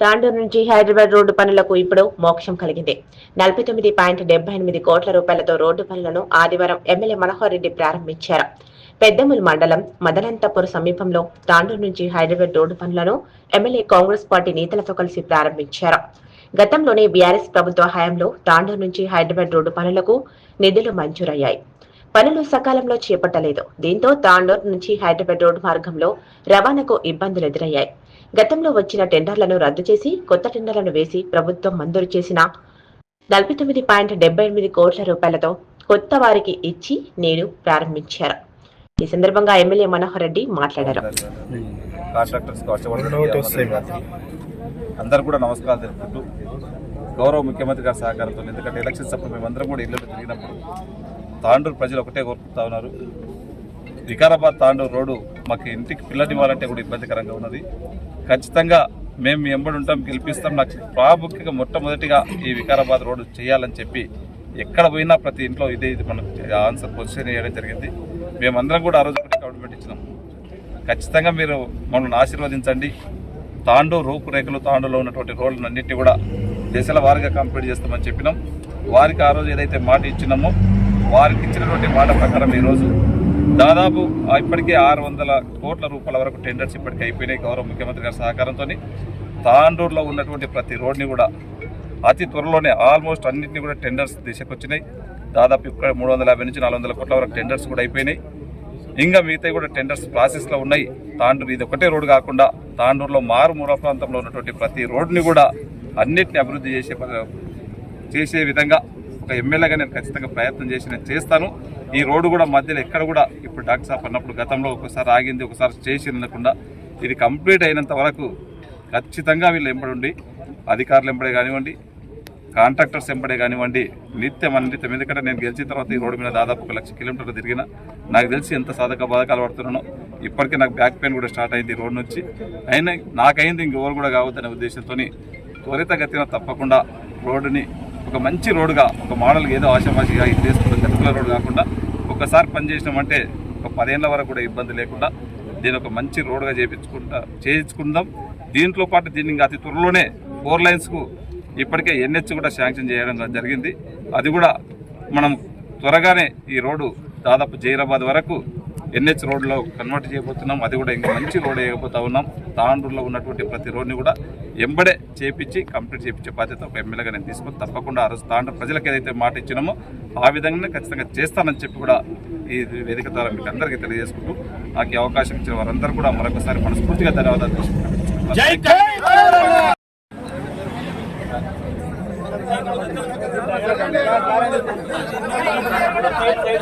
తాండూరు నుంచి హైదరాబాద్ రోడ్డు పనులకు ఇప్పుడు మోక్షం కలిగింది. నలభై తొమ్మిది పాయింట్ డెబ్బై ఎనిమిది కోట్ల రూపాయలతో రోడ్డు పనులను ఆదివారం ఎమ్మెల్యే మనోహర్ రెడ్డి ప్రారంభించారు. పెద్దమూలు మండలం మదనంతపురం సమీపంలో తాండూరు నుంచి హైదరాబాద్ రోడ్డు పనులను ఎమ్మెల్యే కాంగ్రెస్ పార్టీ నేతలతో కలిసి ప్రారంభించారు. గతంలోనే బీఆర్ఎస్ ప్రభుత్వ హయాంలో తాండూరు నుంచి హైదరాబాద్ రోడ్డు పనులకు నిధులు మంజూరయ్యాయి. పనులు సకాలంలో చేపట్టలేదు. దీంతో తాండూరు నుంచి హైదరాబాద్ రోడ్డు మార్గంలో రవాణాకు ఇబ్బందులు ఎదురయ్యాయి. గతంలో వచ్చిన టెండర్లను రద్దు చేసి కొత్త టెండర్లను వేసి ప్రభుత్వం మంజూరు చేసిన నలభై తొమ్మిది పాయింట్ డెబ్బై ఎనిమిది కోట్ల రూపాయలతో కొత్త వారికి ఇచ్చి నేడు ప్రారంభించారు. ఈ సందర్భంగా ఎమ్మెల్యే మనోహర్ రెడ్డి మాట్లాడారు. కాంట్రాక్టర్స్ అందరూ కూడా నమస్కారాలు తెలుపుకుంటూ గౌరవ ముఖ్యమంత్రి గారి సహకారంతో ఎందుకంటే ఎలక్షన్స్ అప్పుడు మేమందరం కూడా ఇల్లు తిరిగినప్పుడు తాండూరు ప్రజలు ఒకటే కోరుకుంటా ఉన్నారు. వికారాబాద్ తాండూరు రోడ్డు మాకు ఇంటికి పిల్లనివ్వాలంటే కూడా ఇబ్బందికరంగా ఉన్నది. ఖచ్చితంగా మేము మీ ఎంబడి ఉంటాం గెలిపిస్తాం. నాకు ప్రాముఖ్యంగా మొట్టమొదటిగా ఈ వికారాబాద్ రోడ్డు చేయాలని చెప్పి ఎక్కడ పోయినా ప్రతి ఇంట్లో ఇదే ఇది మనం ఆన్సర్ పొజిషన్ చేయడం జరిగింది. మేమందరం కూడా ఆ రోజు ఒకటి ఇచ్చినాం. ఖచ్చితంగా మీరు మమ్మల్ని ఆశీర్వదించండి. తాండూ రూపురేఖలు తాండూలో ఉన్నటువంటి రోడ్లన్నింటినీ కూడా దశల వారిగా కంప్లీట్ చేస్తామని చెప్పినాం. వారికి ఆ రోజు ఏదైతే మాట ఇచ్చినామో వారికి ఇచ్చినటువంటి మాట ప్రకారం ఈరోజు దాదాపు ఇప్పటికే ఆరు వందల కోట్ల రూపాయల వరకు టెండర్స్ ఇప్పటికే అయిపోయినాయి గౌరవ ముఖ్యమంత్రి గారి సహకారంతో తాండూరులో ఉన్నటువంటి ప్రతి రోడ్ని కూడా అతి త్వరలోనే ఆల్మోస్ట్ అన్నింటినీ కూడా టెండర్స్ దిశకొచ్చినాయి. దాదాపు ఇక్కడ మూడు వందల యాభై నుంచి నాలుగు వందల కోట్ల వరకు టెండర్స్ కూడా అయిపోయినాయి. ఇంకా మిగతా కూడా టెండర్స్ ప్రాసెస్లో ఉన్నాయి. తాండూరు ఇది ఒకటే రోడ్డు కాకుండా తాండూరులో మారుమూల ప్రాంతంలో ఉన్నటువంటి ప్రతి రోడ్డుని కూడా అన్నిటిని అభివృద్ధి చేసే చేసే విధంగా ఒక ఎమ్మెల్యేగా నేను ఖచ్చితంగా ప్రయత్నం చేసి నేను చేస్తాను. ఈ రోడ్డు కూడా మధ్యలో ఎక్కడ కూడా ఇప్పుడు డాక్టర్ సాబ్ అన్నప్పుడు గతంలో ఒకసారి ఆగింది ఒకసారి చేసి అనకుండా ఇది కంప్లీట్ అయినంత వరకు ఖచ్చితంగా వీళ్ళు ఎంబడి అధికారులు ఎంబడే కానివ్వండి కాంట్రాక్టర్స్ ఎంబడే కానివ్వండి నిత్యం మన ఎందుకంటే నేను గెలిచిన తర్వాత ఈ రోడ్డు మీద దాదాపు ఒక లక్ష కిలోమీటర్లు తిరిగిన నాకు తెలిసి ఎంత సాధక బాధకాలు పడుతున్నానో ఇప్పటికే నాకు బ్యాక్ పెయిన్ కూడా స్టార్ట్ అయింది ఈ రోడ్ నుంచి. అయినా నాకైంది ఇంకెవరు కూడా కావద్దనే ఉద్దేశంతో త్వరితగతిన తప్పకుండా రోడ్డుని ఒక మంచి రోడ్డుగా ఒక మోడల్గా ఏదో ఆశామాషిగా ఇది చేసుకుంటాం రోడ్ రోడ్డు కాకుండా ఒకసారి పనిచేసినామంటే ఒక పదేళ్ళ వరకు కూడా ఇబ్బంది లేకుండా దీని ఒక మంచి రోడ్డుగా చేయించుకుంటా చేయించుకుందాం. దీంట్లో పాటు దీన్ని ఇంకా అతి త్వరలోనే ఫోర్ లైన్స్కు ఇప్పటికే ఎన్హెచ్ కూడా శాంక్షన్ చేయడం జరిగింది. అది కూడా మనం త్వరగానే ఈ రోడ్డు దాదాపు జైరాబాద్ వరకు ఎన్హెచ్ రోడ్లో కన్వర్ట్ చేయబోతున్నాం. అది కూడా ఇంకా మంచి రోడ్ వేయబోతా ఉన్నాం. తాండూరులో ఉన్నటువంటి ప్రతి రోడ్ని కూడా ఎంబడే చేపించి కంప్లీట్ చేయించే బాధ్యత ఒక ఎమ్మెల్యేగా నేను తీసుకొని తప్పకుండా ఆ రోజు తాండూరు ప్రజలకు ఏదైతే మాట ఇచ్చినామో ఆ విధంగానే ఖచ్చితంగా చేస్తానని చెప్పి కూడా ఈ వేదిక ద్వారా మీకు అందరికీ తెలియజేసుకుంటూ నాకు అవకాశం ఇచ్చిన వారందరూ కూడా మరొకసారి మనస్ఫూర్తిగా ధన్యవాదాలు తెలుసుకుంటున్నాను